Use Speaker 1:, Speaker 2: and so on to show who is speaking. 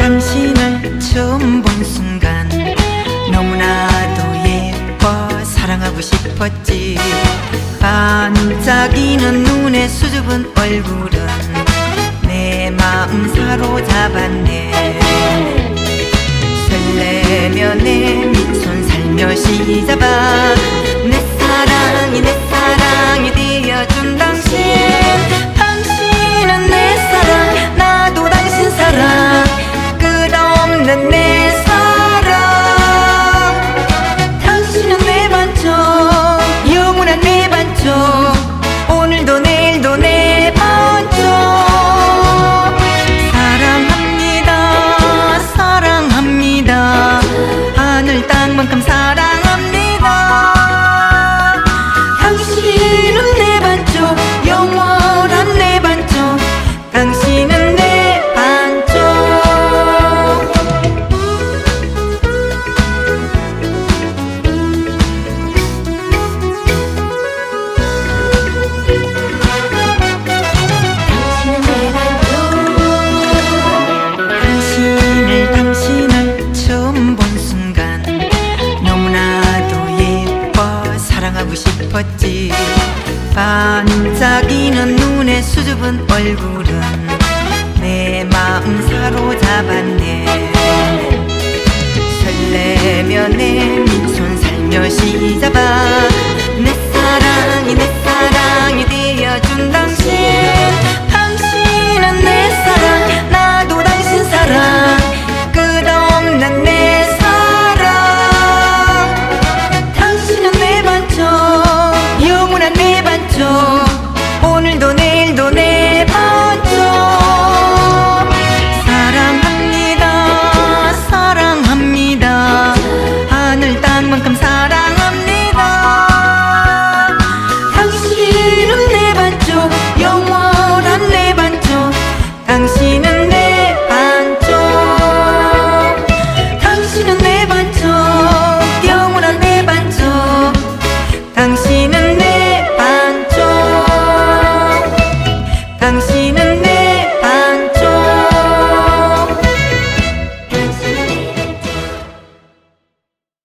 Speaker 1: 당신을 처음 본 순간 너무나도 예뻐 사랑하고 싶었지. 반짝이는 눈에 수줍은 얼굴은 내 마음 사로잡았네. 설레며 내 미손 살며시 잡아 만큼 사 싶었지. 반짝이는 눈에 수줍은 얼굴은 내 마음 사로잡았네. 설레며 내 민손 살며시 잡아